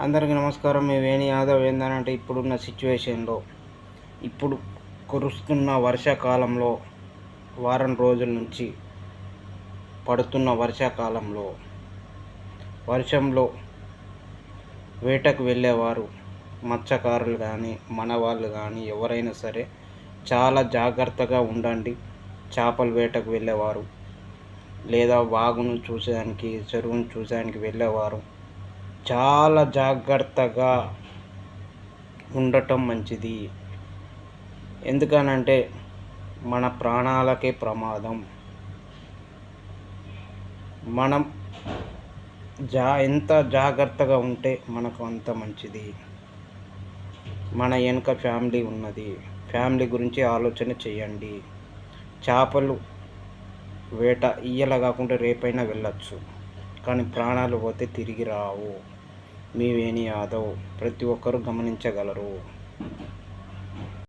అందరికీ నమస్కారం. మీ వేణి యాదవ్ ఏందనంటే ఇప్పుడున్న సిచ్యువేషన్లో ఇప్పుడు కురుస్తున్న వర్షాకాలంలో వారం రోజుల నుంచి పడుతున్న వర్షాకాలంలో వర్షంలో వేటకు వెళ్ళేవారు మత్స్యకారులు కానీ మన వాళ్ళు కానీ ఎవరైనా సరే చాలా జాగ్రత్తగా ఉండండి. చేపల వేటకు వెళ్ళేవారు లేదా వాగును చూసేదానికి చెరువును చూసేదానికి వెళ్ళేవారు. చాలా జాగ్రత్తగా ఉండటం మంచిది. ఎందుకనంటే మన ప్రాణాలకే ప్రమాదం. మనం జా ఎంత జాగ్రత్తగా ఉంటే మనకు అంత మంచిది. మన వెనుక ఫ్యామిలీ ఉన్నది. ఫ్యామిలీ గురించి ఆలోచన చేయండి. చేపలు వేట ఇయ్యలా కాకుండా రేపైనా వెళ్ళచ్చు. కానీ ప్రాణాలు పోతే తిరిగి రావు. మీ వేణి యాదవ్ ప్రతి ఒక్కరూ గమనించగలరు.